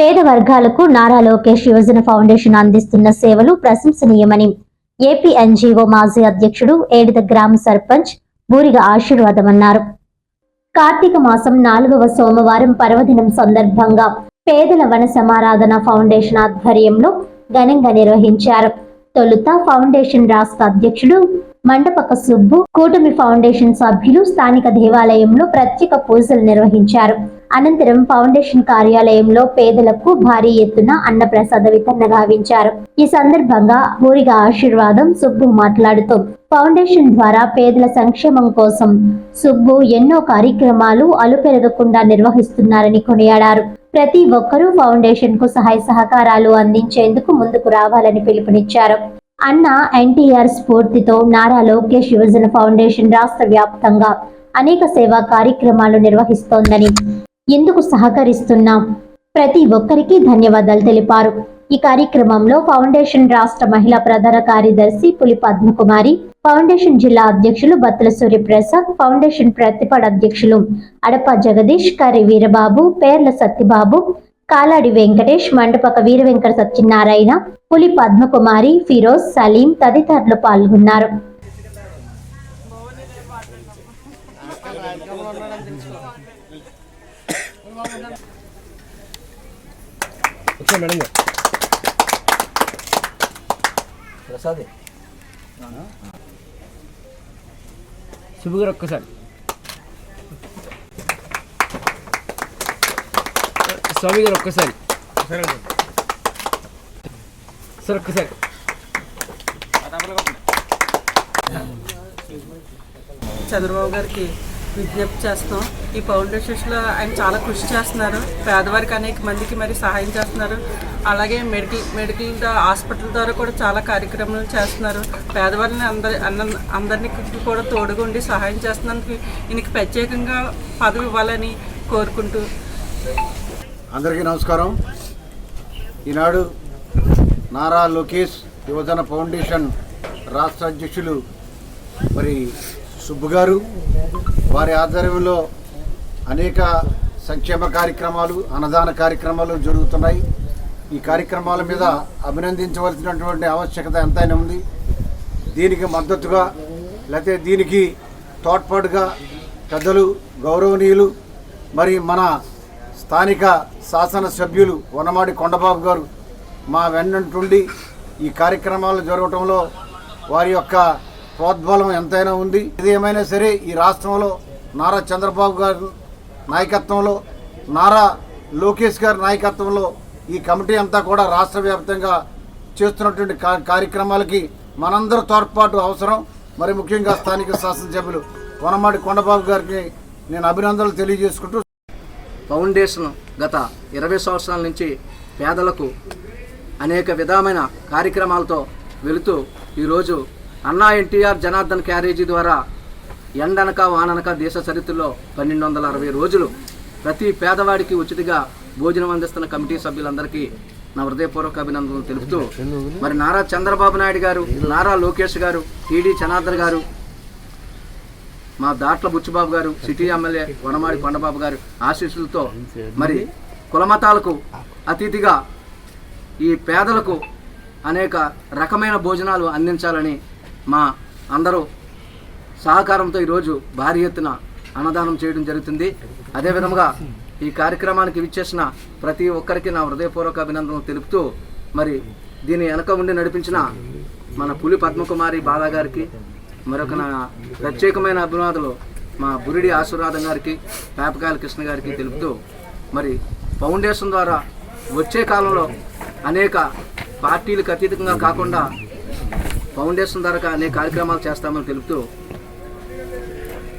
పేద వర్గాలకు నారా లోకేష్ యువజన ఫౌండేషన్ అందిస్తున్న సేవలు ప్రశంసనీయమని ఏపీ ఎన్జీఓ మాజీ అధ్యక్షుడు ఏడిద గ్రామ సర్పంచ్ బూరిగ ఆశీర్వాదమన్నారు. కార్తీక మాసం నాలుగవ సోమవారం పర్వదినం సందర్భంగా పేదల వన సమారాధన ఫౌండేషన్ ఆధ్వర్యంలో ఘనంగా నిర్వహించారు. తొలుత ఫౌండేషన్ రాష్ట్ర అధ్యక్షుడు మండపక సుబ్బు కూటమి ఫౌండేషన్ సభ్యులు స్థానిక దేవాలయంలో ప్రత్యేక పూజలు నిర్వహించారు. అనంతరం ఫౌండేషన్ కార్యాలయంలో పేదలకు భారీ ఎత్తున అన్నప్రసాద వితరణ గావించారు. ఈ సందర్భంగా ఊరిగా ఆశీర్వాదం సుబ్బు మాట్లాడుతూ ఫౌండేషన్ ద్వారా పేదల సంక్షేమం కోసం సుబ్బు ఎన్నో కార్యక్రమాలు అలుపెరగకుండా నిర్వహిస్తున్నారని కొనియాడారు. ప్రతి ఒక్కరూ ఫౌండేషన్కు సహాయ సహకారాలు అందించేందుకు ముందుకు రావాలని పిలుపునిచ్చారు. అన్న ఎన్టీఆర్ స్ఫూర్తితో నారా లోకేష్ యువజన ఫౌండేషన్ రాష్ట్ర వ్యాప్తంగా అనేక సేవా కార్యక్రమాలు నిర్వహిస్తోందని ఎందుకు సహకరిస్తున్నాం? ప్రతి ఒక్కరికి ధన్యవాదాలు తెలిపారు. ఈ కార్యక్రమంలో ఫౌండేషన్ రాష్ట్ర మహిళా ప్రధాన కార్యదర్శి పులి పద్మకుమారి ఫౌండేషన్ జిల్లా అధ్యక్షులు బత్తుల సూర్యప్రసాద్ ఫౌండేషన్ ప్రతిపడ అధ్యక్షులు అడప జగదీష్ కరి వీరబాబు పేర్ల సత్యబాబు కాలాడి వెంకటేష్ మండపక వీర వెంకట సత్యనారాయణ పులి పద్మకుమారి ఫిరోజ్ సలీం తదితరులు పాల్గొన్నారు. ఒకసారి మేడం. ప్రసాద్. శుభ గారు ఒక్కసారి. స్వామి గారు ఒక్కసారి. సార్ ఒక్కసారి. చంద్రబాబు గారికి విజ్ఞప్తి చేస్తాం ఈ ఫౌండేషన్స్లో ఆయన చాలా కృషి చేస్తున్నారు. పేదవారికి అనేక మందికి మరి సహాయం చేస్తున్నారు. అలాగే మెడికల్ మెడికల్ హాస్పిటల్ ద్వారా కూడా చాలా కార్యక్రమాలు చేస్తున్నారు. పేదవారిని అందరి అందరినీ కూడా తోడుగుండి సహాయం చేస్తున్నందుకు ఈయనకి ప్రత్యేకంగా పదవి ఇవ్వాలని కోరుకుంటూ. అందరికీ నమస్కారం. ఈనాడు నారా లోకేష్ యువజన ఫౌండేషన్ రాష్ట్ర అధ్యక్షులు మరి సుబ్బు గారు వారి ఆధ్వర్యంలో అనేక సంక్షేమ కార్యక్రమాలు అన్నదాన కార్యక్రమాలు జరుగుతున్నాయి. ఈ కార్యక్రమాల మీద అభినందించవలసినటువంటి ఆవశ్యకత ఎంతైనా ఉంది. దీనికి మద్దతుగా లేకపోతే దీనికి తోడ్పాటుగా పెద్దలు గౌరవనీయులు మరి మన స్థానిక శాసనసభ్యులు వనమాడి కొండబాబు గారు మా వెన్నంటుండి ఈ కార్యక్రమాలు జరగటంలో వారి యొక్క ప్రోద్బలం ఎంతైనా ఉంది. ఇది ఏమైనా సరే ఈ రాష్ట్రంలో నారా చంద్రబాబు గారి నాయకత్వంలో నారా లోకేష్ గారి నాయకత్వంలో ఈ కమిటీ అంతా కూడా రాష్ట్ర వ్యాప్తంగా చేస్తున్నటువంటి కా- కార్యక్రమాలకి మనందరూ తోడ్పాటు అవసరం. మరి ముఖ్యంగా స్థానిక శాసనసభ్యులు కొనమాడి కొండబాబు గారికి నేను అభినందనలు తెలియజేసుకుంటూ ఫౌండేషన్ గత ఇరవై సంవత్సరాల నుంచి పేదలకు అనేక విధమైన కార్యక్రమాలతో వెళుతూ ఈరోజు అన్నా ఎన్టీఆర్ జనార్దన్ క్యారేజీ ద్వారా ఎండనక వాననక దేశ చరిత్రలో పన్నెండు వందల అరవై రోజులు ప్రతి పేదవాడికి ఉచితంగా భోజనం అందిస్తున్న కమిటీ సభ్యులందరికీ నా హృదయపూర్వక అభినందనలు తెలుపుతూ మరి నారా చంద్రబాబు నాయుడు గారు నారా లోకేష్ గారు టీడీ జనార్దన్ గారు మా దాట్ల బుచ్చిబాబు గారు సిటీ ఎమ్మెల్యే వనమాడి కొండబాబు గారు ఆశీస్సులతో మరి కులమతాలకు అతిథిగా ఈ పేదలకు అనేక రకమైన భోజనాలు అందించాలని మా అందరూ సహకారంతో ఈరోజు భారీ ఎత్తున అన్నదానం చేయడం జరుగుతుంది. అదేవిధంగా ఈ కార్యక్రమానికి విచ్చేసిన ప్రతి ఒక్కరికి నా హృదయపూర్వక అభినందనలు తెలుపుతూ మరి దీని వెనక ఉండి నడిపించిన మన పులి పద్మకుమారి బాలా గారికి మరొక నా ప్రత్యేకమైన అభివాదులు మా బురిడి ఆశీర్వాదం గారికి పేపకాయల కృష్ణ గారికి తెలుపుతూ మరి ఫౌండేషన్ ద్వారా వచ్చే కాలంలో అనేక పార్టీలకు అతీతంగా కాకుండా ఫౌండేషన్ ద్వారా అనేక కార్యక్రమాలు చేస్తామని తెలుపుతూ